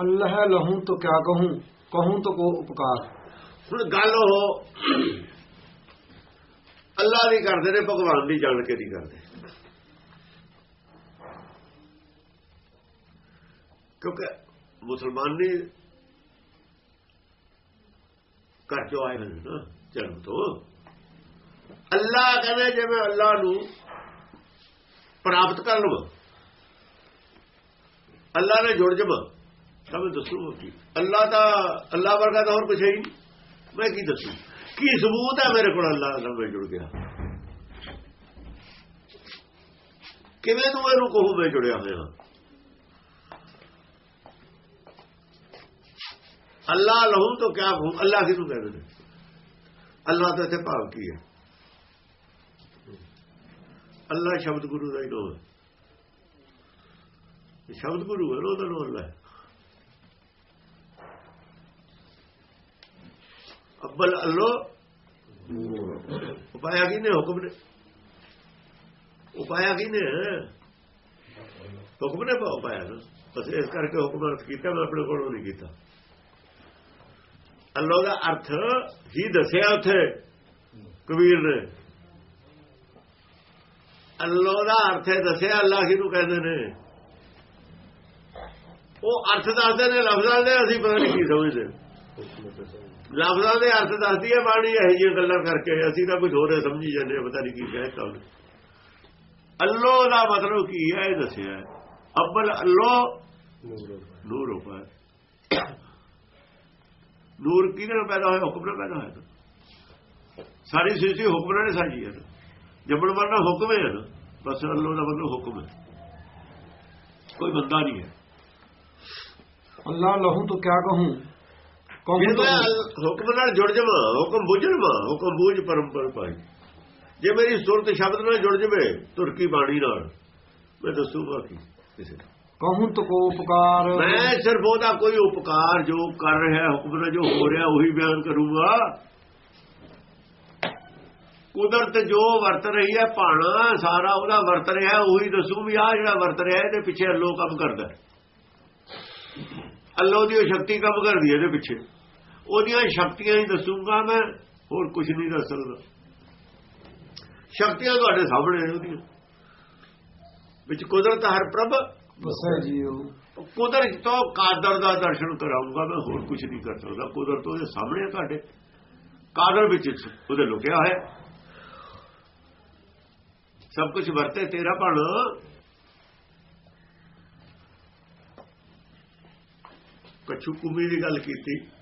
ਅੱਲਹ ਲਹੂੰ ਤੋ ਕਿਆ ਕਹੂੰ? ਕਹੂੰ ਤੋ ਕੋ ਉਪਕਾਰ। ਹੁਣ ਗੱਲ ਉਹ ਅੱਲਾ ਦੀ ਕਰਦੇ ਨੇ, ਭਗਵਾਨ ਦੀ ਜਾਣ ਕੇ ਨਹੀਂ ਕਰਦੇ ਕਿਉਂਕਿ ਮੁਸਲਮਾਨੀ ਘਰ ਚੋਂ ਆਏ ਨੇ ਨਾ, ਜਨਮ ਤੋਂ। ਅੱਲਾ ਕਹਿੰਦੇ ਜੇ ਮੈਂ ਅੱਲਾ ਨੂੰ ਪ੍ਰਾਪਤ ਕਰ ਲਵਾਂ ਅੱਲਾ ਨੇ ਜੁੜ ਜਾਵਾਂ ਸਭ ਦੱਸੂ ਦੱਸੂਗਾ ਕੀ। ਅੱਲਾ ਦਾ ਅੱਲਾ ਵਰਗਾ ਤਾਂ ਹੋਰ ਕੁਛ ਹੈ ਹੀ ਨਹੀਂ। ਮੈਂ ਕੀ ਦੱਸੂ? ਕੀ ਸਬੂਤ ਹੈ ਮੇਰੇ ਕੋਲ ਅੱਲਾ ਨਾਲ ਮੈਂ ਜੁੜ ਗਿਆ। ਕਿਵੇਂ ਤੂੰ ਇਹਨੂੰ ਕਹੂ ਮੈਂ ਜੁੜਿਆ ਹੋਇਆ? ਅੱਲਾ ਲਹੂ ਤੋਂ ਕਿਆ ਕਹੂੰ? ਅੱਲਾ ਕਿਹਨੂੰ ਕਹਿੰਦੇ ਨੇ ਅੱਲਾ ਦਾ ਇੱਥੇ ਭਾਵ ਕੀ ਹੈ? ਅੱਲਾ ਸ਼ਬਦ ਗੁਰੂ ਦਾ ਹੀ ਨਾਮ ਹੈ ਸ਼ਬਦ ਗੁਰੂ ਹੈ ਨਾ, ਉਹਦਾ ਨਾਮ ਅੱਲਾ ਹੈ ਅੱਬਲ ਅੱਲੋ। ਉਪਾਇਆ ਕੀ ਹੁਕਮ ਨੇ। ਉਪਾਇਆ ਕੀ ਹੁਕਮ ਨੇ ਉਪਾਇਆ ਬਸ ਇਸ ਕਰਕੇ ਹੁਕਮ ਅਰਥ ਕੀਤਾ, ਮੈਂ ਆਪਣੇ ਕੋਲੋਂ ਨਹੀਂ ਕੀਤਾ। ਅੱਲੋ ਦਾ ਅਰਥ ਹੀ ਦੱਸਿਆ ਉੱਥੇ, ਕਬੀਰ ਨੇ। ਅੱਲੋ ਦਾ ਅਰਥ ਹੈ ਦੱਸਿਆ, ਅੱਲਾ ਕਿਹਨੂੰ ਕਹਿੰਦੇ ਨੇ? ਉਹ ਅਰਥ ਦੱਸਦੇ ਨੇ, ਲਫ਼ਜ਼ਾਂ ਦੇ ਅਸੀਂ ਪਤਾ ਨਹੀਂ ਕੀ ਸਮਝਦੇ। ਲਫ਼ਜ਼ਾਂ ਦੇ ਅਰਥ ਦੱਸਦੀ ਹੈ ਬਾਣੀ ਇਹ ਜਿਹੀਆਂ ਗੱਲਾਂ ਕਰਕੇ ਅਸੀਂ ਤਾਂ ਕੁਝ ਹੋਰ ਸਮਝੀ ਜਾਂਦੇ ਪਤਾ ਨਹੀਂ ਕੀ ਕਹਿਤਾ ਉਹਨੇ। ਅੱਲੋ ਦਾ ਮਤਲਬ ਕੀ ਹੈ, ਇਹ ਦੱਸਿਆ ਅੱਬਲ ਅੱਲੋ ਨੂਰ ਉਪਰ ਨੂਰ ਕਿਹਦੇ ਪੈਦਾ ਹੋਇਆ? ਹੁਕਮ ਨਾਲ ਪੈਦਾ ਹੋਇਆ ਸਾਰੀ ਸ੍ਰਿਸ਼ਟੀ ਹੁਕਮ ਨੇ ਸਾਜੀ ਹੈ ਜਬਲ ਵਰਨਾ ਹੁਕਮ ਹੈ ਬਸ ਅੱਲੋ ਦਾ ਮਤਲਬ ਹੁਕਮ ਹੈ। ਕੋਈ ਬੰਦਾ ਨਹੀਂ ਹੈ। ਅੱਲਾ ਲਹੂ ਤੋਂ ਕਿਆ ਕਹੂੰ? ਹੁਕਮ ਨਾਲ ਜੁੜ ਜਾਵਾਂ ਹੁਕਮ ਬੁੱਝਣਾ ਹੁਕਮ ਬੁੱਝ ਪਰੰਪਰ ਪਾਈ। ਜੇ ਮੇਰੀ ਸੁਰਤ ਸ਼ਬਦ ਨਾਲ ਜੁੜ ਜਵੇ ਤੁਰਕੀ ਬਾਣੀ ਨਾਲ ਮੈਂ ਦੱਸੂਗਾ ਕੀ ਕਿਸੇ ਕਹੂੰ ਤੋ ਕੋ ਉਪਕਾਰ। ਮੈਂ ਸਿਰਫ ਉਹਦਾ ਕੋਈ ਉਪਕਾਰ ਜੋ ਕਰ ਰਿਹਾ ਹੁਕਮ ਨਾਲ ਜੋ ਹੋ ਰਿਹਾ ਉਹੀ ਬਿਆਨ ਕਰੂਗਾ। ਕੁਦਰਤ ਜੋ ਵਰਤ ਰਹੀ ਹੈ ਭਾਣਾ ਸਾਰਾ ਉਹਦਾ ਵਰਤ ਰਿਹਾ ਉਹੀ ਦੱਸੂ ਵੀ ਆ ਜਿਹੜਾ ਵਰਤ ਰਿਹਾ ਇਹਦੇ ਪਿੱਛੇ ਅੱਲੋ ਕੰਮ ਕਰਦਾ। ਅੱਲੋ ਦੀ ਸ਼ਕਤੀ ਕੰਮ ਕਰਦੀ ਹੈ ਇਹਦੇ ਪਿੱਛੇ। ਉਹਦੀਆਂ ਸ਼ਕਤੀਆਂ ਹੀ ਦੱਸੂਗਾ ਮੈਂ ਹੋਰ ਕੁਝ ਨਹੀਂ ਦੱਸ ਸਕਦਾ। ਸ਼ਕਤੀਆਂ ਤੁਹਾਡੇ ਸਾਹਮਣੇ ਨੇ ਉਹਦੀਆਂ। ਵਿੱਚ ਕੁਦਰਤ ਹਰ ਪ੍ਰਭ। ਵਸੈ ਜੀਉ ਕੁਦਰਤ ਤੋਂ ਕਾਦਰ ਦਾ ਦਰਸ਼ਨ ਕਰਾਉਂਗਾ ਮੈਂ ਹੋਰ ਕੁਝ ਨਹੀਂ ਕਰ ਸਕਦਾ। ਕੁਦਰਤ ਉਹਦੇ ਸਾਹਮਣੇ ਆ ਤੁਹਾਡੇ। ਕਾਦਰ ਵਿੱਚ ਉਹਦੇ ਲੁਕਿਆ ਹੋਇਆ। ਸਭ ਕੁਝ ਵਰਤੇ ਤੇਰਾ ਭਣ। ਕਛੂ ਕੁਮੀ ਦੀ ਗੱਲ ਕੀਤੀ।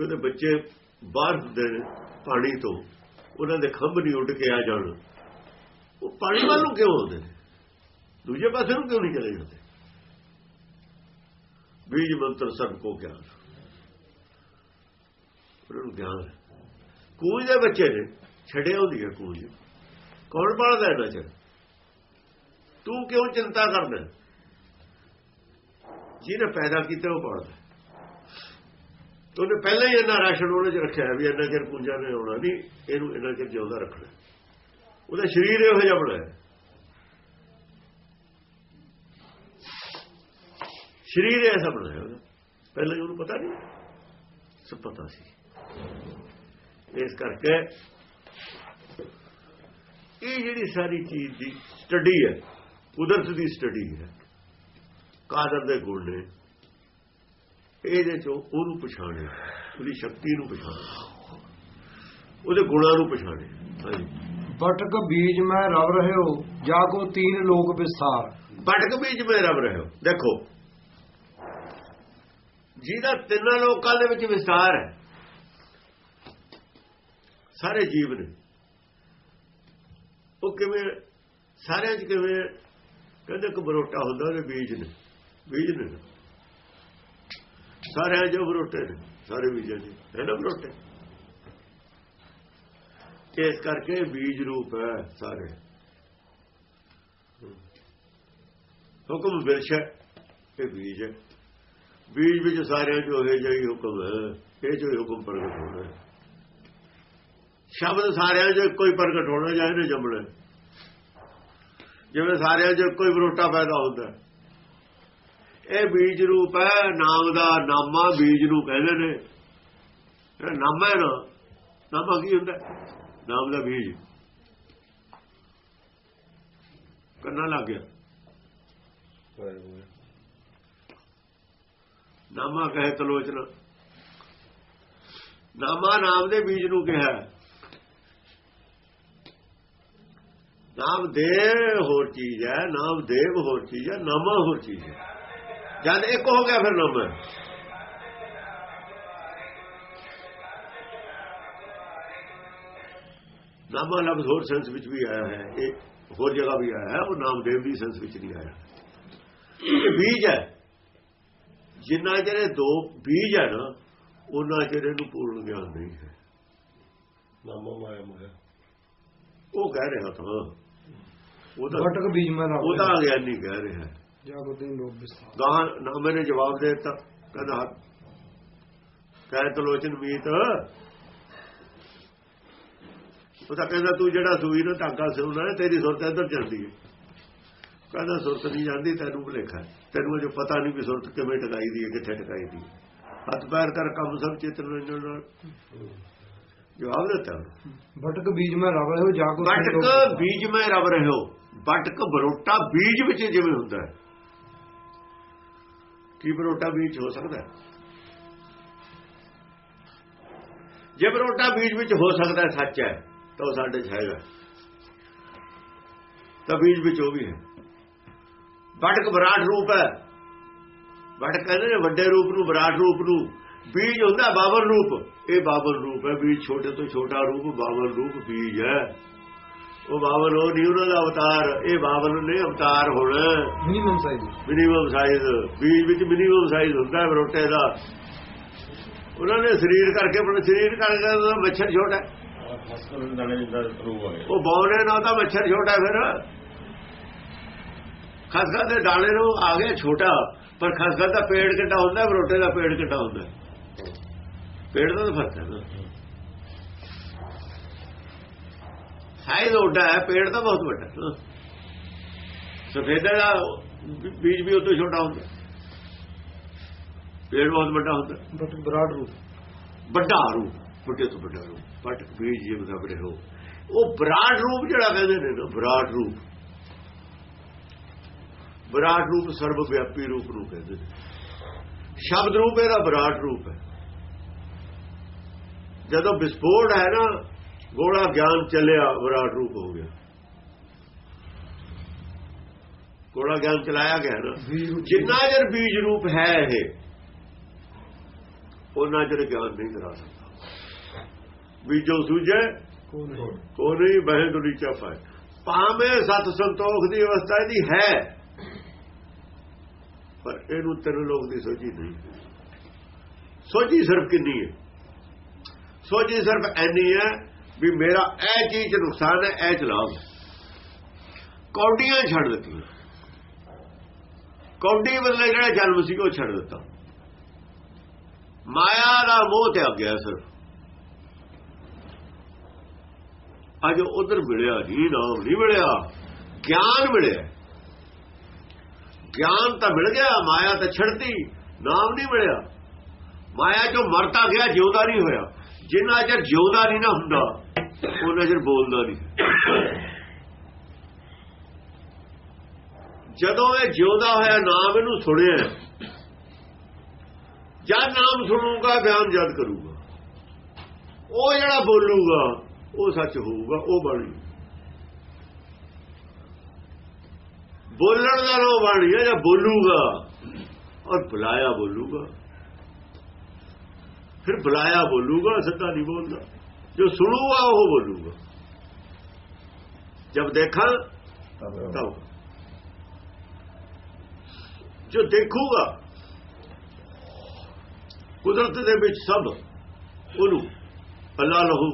ਉਹਦੇ ਬੱਚੇ ਬਾਹਰ ਹੁੰਦੇ ਨੇ ਪਾਣੀ ਤੋਂ, ਉਹਨਾਂ ਦੇ ਖੰਭ ਨਹੀਂ ਉੱਡ ਕੇ ਆ ਜਾਣ। ਉਹ ਪਾਣੀ ਵੱਲ ਨੂੰ ਕਿਉਂ ਆਉਂਦੇ ਨੇ? ਦੂਜੇ ਪਾਸੇ ਨੂੰ ਕਿਉਂ ਨਹੀਂ ਚਲੇ ਜਾਂਦੇ? ਬੀਜ ਮੰਤਰ ਸਭ ਕੋ ਗਿਆਨ। ਉਹਨਾਂ ਨੂੰ ਗਿਆਨ ਹੈ। ਕੂਜ ਦੇ ਬੱਚੇ ਨੇ ਛੱਡੇ ਹੁੰਦੀ ਹੈ ਕੂਜ। ਕੌਣ ਪੜਦਾ ਇਹਨਾਂ ਚ? ਤੂੰ ਕਿਉਂ ਚਿੰਤਾ ਕਰਦਾ? ਜਿਹਨੇ ਪੈਦਾ ਕੀਤਾ ਉਹ ਪੜਦਾ ਉਹਨੇ ਪਹਿਲਾਂ ਹੀ ਇਹਨਾਂ ਰਾਸ਼ਨ ਉਹਨੇ ਚ ਰੱਖਿਆ ਵੀ ਇੰਨਾ ਚਿਰ ਪੂਜਾ ਨੇ ਆਉਣਾ ਨਹੀਂ ਇਹਨੂੰ ਇੰਨਾ ਚਿਰ ਜਿਉਂਦਾ ਰੱਖਣਾ। ਉਹਦਾ ਸਰੀਰ ਇਹੋ ਜਿਹਾ ਬਣਾਇਆ ਸਰੀਰ ਐਸਾ ਬਣਾਇਆ ਉਹਦਾ। ਪਹਿਲਾਂ ਹੀ ਉਹਨੂੰ ਪਤਾ ਨਹੀਂ, ਸਭ ਪਤਾ ਸੀ। ਇਸ ਕਰਕੇ ਇਹ ਜਿਹੜੀ ਸਾਰੀ ਚੀਜ਼ ਦੀ ਸਟੱਡੀ ਹੈ, ਕੁਦਰਤ ਦੀ ਸਟੱਡੀ ਹੈ, ਕਾਦਰ ਦੇ ਗੁਣ ਨੇ। ਇਹਦੇ ਚੋਂ ਉਹਨੂੰ ਪਛਾਣੇ ਉਹਦੀ ਸ਼ਕਤੀ ਨੂੰ ਪਛਾਣੇ ਉਹਦੇ ਗੁਣਾਂ ਨੂੰ ਪਛਾਣੇ। ਬਟਕ ਬੀਜ ਮੈਂ ਰਵ ਰਹਿਓ ਜਾ ਕੋ ਤੀਨ ਲੋਕ ਵਿਸਾਰ। ਬਟਕ ਬੀਜ ਮੈਂ ਰਵ ਰਹਿਓ। ਦੇਖੋ ਜਿਹਦਾ ਤਿੰਨਾਂ ਲੋਕਾਂ ਦੇ ਵਿੱਚ ਵਿਸਾਰ ਹੈ ਸਾਰੇ ਜੀਵ ਨੇ। ਉਹ ਕਿਵੇਂ ਸਾਰਿਆਂ 'ਚ ਕਿਵੇਂ ਕਹਿੰਦੇ ਇੱਕ ਬਰੋਟਾ ਹੁੰਦਾ ਉਹਦੇ ਬੀਜ ਨੇ ਬੀਜ ਨੇ। ਸਾਰਿਆਂ 'ਚ ਬਰੋਟੇ ਨੇ, ਸਾਰੇ ਬੀਜਾਂ ਨੇ ਹੈ ਨਾ ਬਰੋਟੇ। ਇਸ ਕਰਕੇ ਬੀਜ ਰੂਪ ਹੈ ਸਾਰੇ। ਹੁਕਮ ਬਿਰਸ਼ ਹੈ ਇਹ ਬੀਜ ਹੈ। ਬੀਜ ਵਿੱਚ ਸਾਰਿਆਂ ਜੋ ਹੈ ਜਿਹੀ ਹੁਕਮ ਹੈ, ਇਹ ਜੋ ਹੁਕਮ ਪ੍ਰਗਟ ਹੋਣਾ ਹੈ। ਸ਼ਬਦ ਸਾਰਿਆਂ ਜੋ ਕੋਈ ਪ੍ਰਗਟ ਹੋਣਾ ਜਾਂ ਇਹਨੇ ਜੰਮਣਾ ਜਿਵੇਂ ਸਾਰਿਆਂ 'ਚ ਕੋਈ ਬਰੋਟਾ ਪੈਦਾ ਹੁੰਦਾ ਹੈ। ਇਹ ਬੀਜ ਰੂਪ ਹੈ, ਨਾਮ ਦਾ ਨਾਮਾ ਬੀਜ ਨੂੰ ਕਹਿੰਦੇ ਨੇ। ਇਹ ਨਾਮਾ ਹੈ ਨਾ? ਨਾਮਾ ਕੀ ਹੁੰਦਾ? ਨਾਮ ਦਾ ਬੀਜ। ਕੰਨਾ ਲੱਗ ਗਿਆ। ਨਾਮਾ ਕਹੇ ਤਲੋਚਨਾ। ਨਾਮਾ ਨਾਮ ਦੇ ਬੀਜ ਨੂੰ ਕਿਹਾ। ਹੈ। ਨਾਮ ਦੇਵ ਹੋਰ ਚੀਜ਼ ਹੈ, ਨਾਮ ਦੇਵ ਹੋਰ ਚੀਜ਼ ਹੈ, ਨਾਮਾ ਹੋਰ ਚੀਜ਼ ਹੈ। ਜਦ ਇੱਕ ਹੋ ਗਿਆ ਫਿਰ ਨਾਮ ਹੈ ਨਾਮਾ ਲਫ਼ਜ਼ ਹੋਰ ਸੈਂਸ ਵਿੱਚ ਵੀ ਆਇਆ ਹੈ ਇਹ ਹੋਰ ਜਗ੍ਹਾ ਵੀ ਆਇਆ ਹੈ ਉਹ ਨਾਮ ਦੇਵ ਦੀ ਸੈਂਸ ਵਿੱਚ ਨਹੀਂ ਆਇਆ। ਇਹ ਬੀਜ ਹੈ। ਜਿੰਨਾ ਜਿਹੜੇ ਦੋ ਬੀਜ ਹੈ ਨਾ ਉਹਨਾਂ ਜਿਹੜੇ ਨੂੰ ਪੂਰਨ ਗਿਆਨ ਨਹੀਂ ਹੈ। ਨਾਮਾ ਮਾਇਆ ਮਾਇਆ। ਉਹ ਕਹਿ ਰਿਹਾ ਤਾਂ। ਉਹਦਾ ਭਟਕ ਬੀਜ ਮੈਂ ਉਹਦਾ ਗਿਆਨੀ ਕਹਿ ਰਿਹਾ। ਹੈ ਜਾਗੋ ਤੀਨ ਲੋਕ ਵਿਸਥਾਰ ਗਾਂ ਨਾਮੇ ਨੇ ਜਵਾਬ ਦੇ ਦਿੱਤਾ ਕਹਿੰਦਾ ਕਹਿ ਤਲੋਚਨ ਮੀਤ ਉਹ ਤਾਂ ਕਹਿੰਦਾ ਤੂੰ ਜਿਹੜਾ ਸੂਈ ਨਾ ਧਾਗਾ ਸੁਣਨਾ ਹੈ ਤੇਰੀ ਸੁਰਤ ਇੱਧਰ ਜਾਂਦੀ ਹੈ ਕਹਿੰਦਾ ਸੁਰਤ ਨਹੀਂ ਜਾਂਦੀ ਤੈਨੂੰ ਭੁਲੇਖਾ ਹੈ। ਤੈਨੂੰ ਅਜੇ ਪਤਾ ਨਹੀਂ ਵੀ ਸੁਰਤ ਕਿਵੇਂ ਟਿਕਾਈ ਦੀ ਹੈ ਕਿੱਥੇ ਟਿਕਾਈ ਦੀ ਹੈ ਹੱਥ ਪੈਰ ਕਰ ਕੰਮ ਸਭ ਚੇਤਨ ਨਾਲ ਜਵਾਬ ਦਿੱਤਾ। ਭਟਕ ਬੀਜ ਮੈਂ ਰਵ ਰਹਿਓ ਜਾਗੋ ਤੀਨ ਲੋਕ ਬਟਕ। ਬੀਜ ਮੈਂ ਰਬ ਰਹਿਓ ਬਟਕ ਬਰੋਟਾ ਬੀਜ ਵਿੱਚ ਜਿਵੇਂ ਹੁੰਦਾ ਹੈ ਕੀ ਬਰੋਟਾ ਬੀਜ ਹੋ ਸਕਦਾ ਜੇ ਬਰੋਟਾ ਬੀਜ ਵਿੱਚ ਹੋ ਸਕਦਾ ਸੱਚ ਹੈ, ਤਾਂ ਉਹ ਸਾਡੇ 'ਚ ਹੈਗਾ। ਤਾਂ ਬੀਜ ਵਿੱਚ ਉਹ ਵੀ ਹੈ। ਵਟਕ ਵਿਰਾਟ ਰੂਪ ਹੈ। ਵਟਕ ਕਹਿੰਦੇ ਨੇ ਵੱਡੇ ਰੂਪ ਨੂੰ ਵਿਰਾਟ ਰੂਪ ਨੂੰ। ਬੀਜ ਹੁੰਦਾ ਬਾਬਰ ਰੂਪ। ਇਹ ਬਾਬਰ ਰੂਪ ਹੈ। ਬੀਜ ਛੋਟੇ ਤੋਂ ਛੋਟਾ ਰੂਪ, ਬਾਬਰ ਰੂਪ ਬੀਜ ਹੈ। ਉਹ ਬਾਬਰ ਉਹ ਨਹੀਂ ਉਹਨਾਂ ਦਾ ਅਵਤਾਰ ਇਹ ਬਾਬਰ ਨੇ ਅਵਤਾਰ ਹੋਣਾ। ਮਿਨੀਮਮ ਸਾਈਜ਼ ਮਿਨੀਮਮ ਸਾਈਜ਼ ਬੀਜ ਵਿੱਚ ਮਿਨੀਮਮ ਸਾਈਜ਼ ਹੁੰਦਾ ਹੈ ਰੋਟੇ ਦਾ। ਉਹਨਾਂ ਨੇ ਸਰੀਰ ਕਰਕੇ ਆਪਣਾ ਸਰੀਰ ਕਰਕੇ ਉਹਦਾ ਮੱਛਰ ਛੋਟਾ ਉਹ ਬੌਲੇ ਨਾਲ ਤਾਂ ਮੱਛਰ ਛੋਟਾ ਫਿਰ। ਖਸਖਸ ਦੇ ਦਾਣੇ ਨੂੰ ਆ ਗਿਆ ਛੋਟਾ ਪਰ ਖਸਖਸ ਦਾ ਪੇੜ ਕਿੱਡਾ ਹੁੰਦਾ ਰੋਟੇ ਦਾ ਪੇੜ ਕਿੱਡਾ ਹੁੰਦਾ ਪੇੜ ਦਾ ਤਾਂ ਫ਼ਰਕ ਹੈ ਸਾਈਜ਼ ਵੱਡਾ ਹੈ ਪੇੜ ਤਾਂ ਬਹੁਤ ਵੱਡਾ ਹੈ। ਸਫੇਦੇ ਦਾ ਬੀਜ ਵੀ ਉਹ ਤੋਂ ਛੋਟਾ ਹੁੰਦਾ ਪੇੜ ਬਹੁਤ ਵੱਡਾ ਹੁੰਦਾ ਭਟਕ ਵਿਰਾਟ ਰੂਪ। ਵੱਡਾ ਰੂਪ ਵੱਡੇ ਤੋਂ ਵੱਡਾ ਰੂਪ। ਪਟ ਬੀਜ ਜਿਵੇਂ ਦਾ ਬੜੇ ਹੋ ਉਹ ਵਿਰਾਟ ਰੂਪ ਜਿਹੜਾ ਕਹਿੰਦੇ ਨੇ ਨਾ ਵਿਰਾਟ ਰੂਪ। ਵਿਰਾਟ ਰੂਪ ਸਰਵ ਵਿਆਪੀ ਰੂਪ ਨੂੰ ਕਹਿੰਦੇ ਨੇ। ਸ਼ਬਦ ਰੂਪ ਇਹਦਾ ਵਿਰਾਟ ਰੂਪ ਹੈ। ਜਦੋਂ ਵਿਸਫੋਟ ਹੈ ਨਾ ਗੋਲਾ ਗਿਆਨ ਚੱਲਿਆ ਵਿਰਾਟ ਰੂਪ ਹੋ ਗਿਆ। ਗੋਲਾ ਗਿਆਨ ਚਲਾਇਆ ਗਿਆ ਨਾ। ਜਿੰਨਾ ਚਿਰ ਬੀਜ ਰੂਪ ਹੈ ਇਹ ਉਹਨਾਂ ਚਿਰ ਗਿਆਨ ਨਹੀਂ ਕਰਾ ਸਕਦਾ। ਬੀਜੋ ਸੂਝੇ ਕੋ ਨਹੀਂ। ਬਹਿ ਦੁਨੀ ਪਾਏ ਭਾਵੇਂ ਸਤ ਸੰਤੋਖ ਦੀ ਅਵਸਥਾ ਇਹਦੀ ਹੈ ਪਰ ਇਹਨੂੰ ਤਿੰਨ ਲੋਕ ਦੀ ਸੋਝੀ ਨਹੀਂ। ਸੋਝੀ ਸਿਰਫ ਕਿੰਨੀ ਹੈ? ਸੋਝੀ ਸਿਰਫ ਐਨੀ ਹੈ ਵੀ ਮੇਰਾ ਇਹ ਚੀਜ਼ 'ਚ ਨੁਕਸਾਨ ਹੈ, ਇਹ ਚ ਲਾਭ ਕੌਡੀਆਂ ਛੱਡ ਦਿੱਤੀਆਂ। ਕੌਡੀ ਬਦਲੇ ਜਿਹੜਾ ਜਨਮ ਸੀ, ਉਹ ਛੱਡ ਦਿੱਤਾ। ਮਾਇਆ ਦਾ ਮੋਹ ਤੇ ਗਿਆ ਸਿਰਫ ਅੱਜ ਉਧਰ ਮਿਲਿਆ ਨਹੀਂ ਨਾਮ ਨਹੀਂ ਮਿਲਿਆ। ਗਿਆਨ ਮਿਲਿਆ। ਗਿਆਨ ਤਾਂ ਮਿਲ ਗਿਆ, ਮਾਇਆ ਤਾਂ ਛੱਡਤੀ, ਨਾਮ ਨਹੀਂ ਮਿਲਿਆ। ਮਾਇਆ ਜੋ ਮਰਤਾ ਗਿਆ, ਜਿਉਂਦਾ ਨਹੀਂ ਹੋਇਆ। ਜਿੰਨਾ ਚਿਰ ਜਿਉਂਦਾ ਨਹੀਂ ਨਾ ਹੁੰਦਾ, ਉਹਨਾਂ ਚਿਰ ਬੋਲਦਾ ਨਹੀਂ। ਜਦੋਂ ਇਹ ਜਿਉਂਦਾ ਹੋਇਆ, ਨਾਮ ਇਹਨੂੰ ਸੁਣਿਆ ਜਦ ਨਾਮ ਸੁਣੂਗਾ, ਬਿਆਨ ਜਦ ਕਰੂਗਾ। ਉਹ ਜਿਹੜਾ ਬੋਲੂਗਾ, ਉਹ ਸੱਚ ਹੋਊਗਾ, ਉਹ ਬਣੀ ਬੋਲਣ ਦਾ ਲੋ ਬਣੀ ਹੈ ਜਾਂ ਬੋਲੂਗਾ, ਔਰ ਬੁਲਾਇਆ ਬੋਲੂਗਾ। ਫਿਰ ਬੁਲਾਇਆ ਬੋਲੂਗਾ ਸਿੱਧਾ ਨਹੀਂ ਬੋਲਦਾ। ਜੋ ਸੁਣੂਗਾ ਉਹ ਬੋਲੂਗਾ। ਜਦ ਦੇਖਾਂ ਤਬ ਜੋ ਦੇਖੂਗਾ ਕੁਦਰਤ ਦੇ ਵਿੱਚ ਸਭ ਉਹਨੂੰ ਅੱਲਾ ਲਹੂ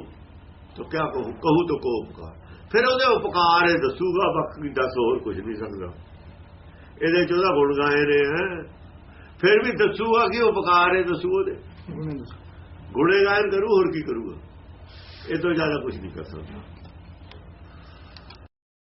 ਤਾਂ ਕਿਆ ਕਹੂ? ਕਹੂ ਤਾਂ ਕੋ ਉਪਕਾਰ? ਫਿਰ ਉਹਦੇ ਉਪਕਾਰ ਇਹ ਦੱਸੂਗਾ ਬਾਕੀ ਦੱਸ ਹੋਰ ਕੁਝ ਨਹੀਂ ਸਕਦਾ। ਇਹਦੇ ਚ ਉਹਦਾ ਗੁਣ ਗਾਏ ਨੇ ਹੈਂ। ਫਿਰ ਵੀ ਦੱਸੂਗਾ ਕਿ ਉਪਕਾਰ ਇਹ ਦੱਸੂ ਉਹਦੇ। ਗੁਣੇ ਕਰੂ ਹੋਰ ਕੀ ਕਰੂਗਾ? ਇਹ ਤੋਂ ਜ਼ਿਆਦਾ ਕੁਝ ਨਹੀਂ ਕਰ ਸਕਦਾ।